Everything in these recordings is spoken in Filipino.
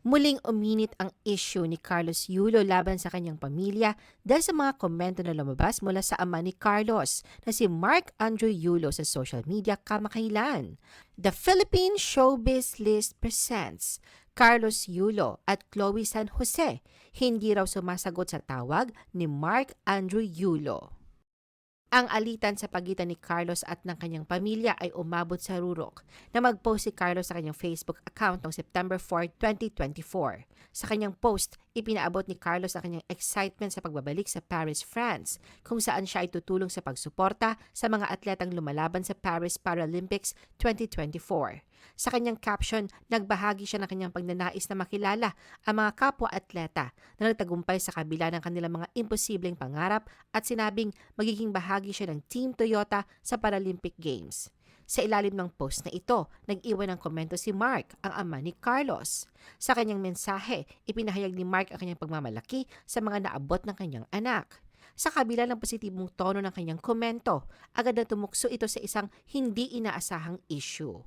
Muling uminit ang issue ni Carlos Yulo laban sa kanyang pamilya dahil sa mga komento na lumabas mula sa ama ni Carlos na si Mark Andrew Yulo sa social media kamakailan. The Philippine Showbiz List presents Carlos Yulo at Chloe San Jose hindi raw sumasagot sa tawag ni Mark Andrew Yulo. Ang alitan sa pagitan ni Carlos at ng kanyang pamilya ay umabot sa rurok na mag-post si Carlos sa kanyang Facebook account noong September 4, 2024. Sa kanyang post, ipinaabot ni Carlos ang kanyang excitement sa pagbabalik sa Paris, France, kung saan siya ay tutulong sa pagsuporta sa mga atletang lumalaban sa Paris Paralympics 2024. Sa kanyang caption, nagbahagi siya ng kanyang pagnanais na makilala ang mga kapwa-atleta na nagtagumpay sa kabila ng kanilang mga imposibleng pangarap at sinabing magiging bahagi siya ng Team Toyota sa Paralympic Games. Sa ilalim ng post na ito, nag-iwan ng komento si Mark, ang ama ni Carlos. Sa kanyang mensahe, ipinahayag ni Mark ang kanyang pagmamalaki sa mga naabot ng kanyang anak. Sa kabila ng positibong tono ng kanyang komento, agad na tumukso ito sa isang hindi inaasahang issue.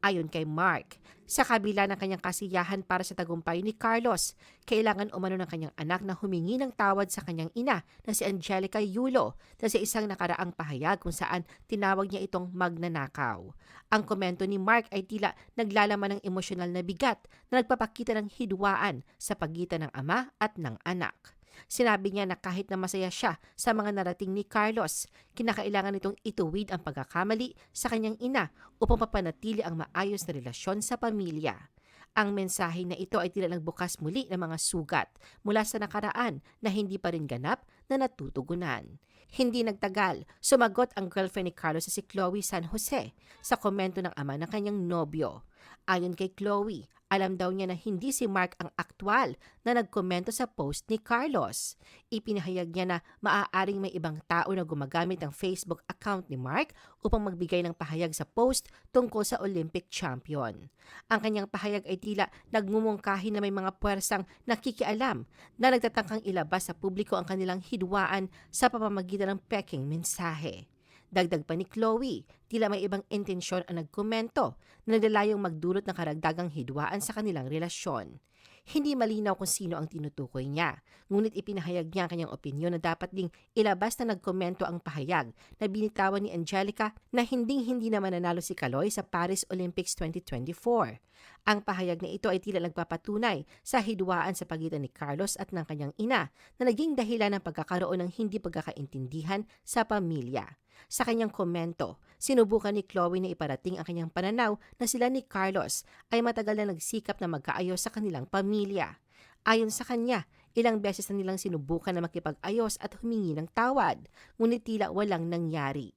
Ayon kay Mark, sa kabila ng kanyang kasiyahan para sa tagumpay ni Carlos, kailangan umano ng kanyang anak na humingi ng tawad sa kanyang ina na si Angelica Yulo na sa isang nakaraang pahayag kung saan tinawag niya itong magnanakaw. Ang komento ni Mark ay tila naglalaman ng emosyonal na bigat na nagpapakita ng hidwaan sa pagitan ng ama at ng anak. Sinabi niya na kahit na masaya siya sa mga narating ni Carlos, kinakailangan nitong ituwid ang pagkakamali sa kanyang ina upang mapanatili ang maayos na relasyon sa pamilya. Ang mensahe na ito ay tila nagbukas muli ng mga sugat mula sa nakaraan na hindi pa rin ganap na natutugunan. Hindi nagtagal, sumagot ang girlfriend ni Carlos sa si Chloe San Jose sa komento ng ama ng kanyang nobyo. Ayon kay Chloe, alam daw niya na hindi si Mark ang aktwal na nagkomento sa post ni Carlos. Ipinahayag niya na maaaring may ibang tao na gumagamit ng Facebook account ni Mark upang magbigay ng pahayag sa post tungkol sa Olympic champion. Ang kanyang pahayag ay tila nagmumungkahi na may mga puwersang nakikialam na nagtatangkang ilabas sa publiko ang kanilang hidwaan sa pamamagitan ng peking mensahe. Dagdag pa ni Chloe, tila may ibang intensyon ang nagkomento na naglalayong magdulot ng karagdagang hidwaan sa kanilang relasyon. Hindi malinaw kung sino ang tinutukoy niya, ngunit ipinahayag niya ang kanyang opinyon na dapat ding ilabas na nagkomento ang pahayag na binitawan ni Angelica na hinding-hindi naman nanalo si Kaloy sa Paris Olympics 2024. Ang pahayag na ito ay tila nagpapatunay sa hidwaan sa pagitan ni Carlos at ng kanyang ina na naging dahilan ng pagkakaroon ng hindi pagkakaintindihan sa pamilya. Sa kanyang komento, sinubukan ni Chloe na iparating ang kanyang pananaw na sila ni Carlos ay matagal na nagsikap na magkaayos sa kanilang pamilya. Ayon sa kanya, ilang beses na nilang sinubukan na makipag-ayos at humingi ng tawad, ngunit tila walang nangyari.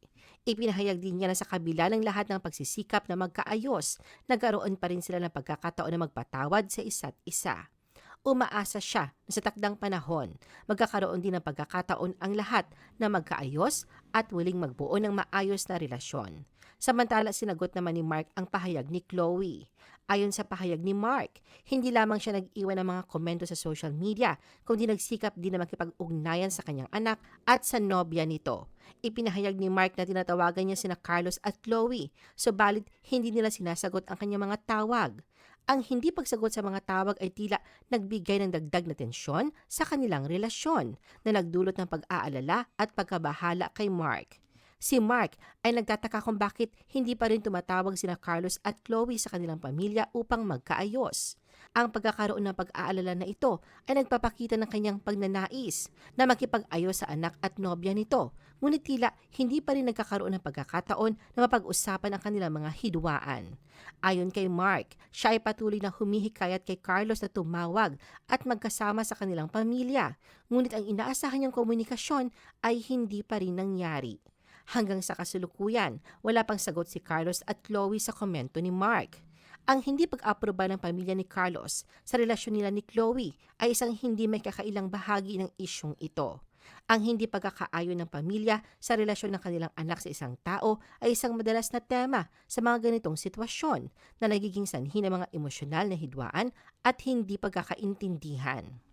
Ipinahayag din niya na sa kabila ng lahat ng pagsisikap na magkaayos, nagkaroon pa rin sila ng pagkakataon na magpatawad sa isa't isa umaasa siya na sa takdang panahon, magkakaroon din ng pagkakataon ang lahat na magkaayos at willing magbuo ng maayos na relasyon. Samantala sinagot naman ni Mark ang pahayag ni Chloe. Ayon sa pahayag ni Mark, hindi lamang siya nag-iwan ng mga komento sa social media, kundi nagsikap din na makipag-ugnayan sa kanyang anak at sa nobya nito. Ipinahayag ni Mark na tinatawagan niya sina Carlos at Chloe, subalit hindi nila sinasagot ang kanyang mga tawag. Ang hindi pagsagot sa mga tawag ay tila nagbigay ng dagdag na tensyon sa kanilang relasyon na nagdulot ng pag-aalala at pagkabahala kay Mark. Si Mark ay nagtataka kung bakit hindi pa rin tumatawag sina Carlos at Chloe sa kanilang pamilya upang magkaayos. Ang pagkakaroon ng pag-aalala na ito ay nagpapakita ng kanyang pagnanais na makipag-ayos sa anak at nobya nito, ngunit tila hindi pa rin nagkakaroon ng pagkakataon na mapag-usapan ang kanilang mga hidwaan. Ayon kay Mark, siya ay patuloy na humihikayat kay Carlos na tumawag at magkasama sa kanilang pamilya, ngunit ang inaasahan niyang komunikasyon ay hindi pa rin nangyari. Hanggang sa kasulukuyan, wala pang sagot si Carlos at Chloe sa komento ni Mark. Ang hindi pag-aproba ng pamilya ni Carlos sa relasyon nila ni Chloe ay isang hindi may kakailang bahagi ng isyong ito. Ang hindi pagkakaayon ng pamilya sa relasyon ng kanilang anak sa isang tao ay isang madalas na tema sa mga ganitong sitwasyon na nagiging sanhi ng mga emosyonal na hidwaan at hindi pagkakaintindihan.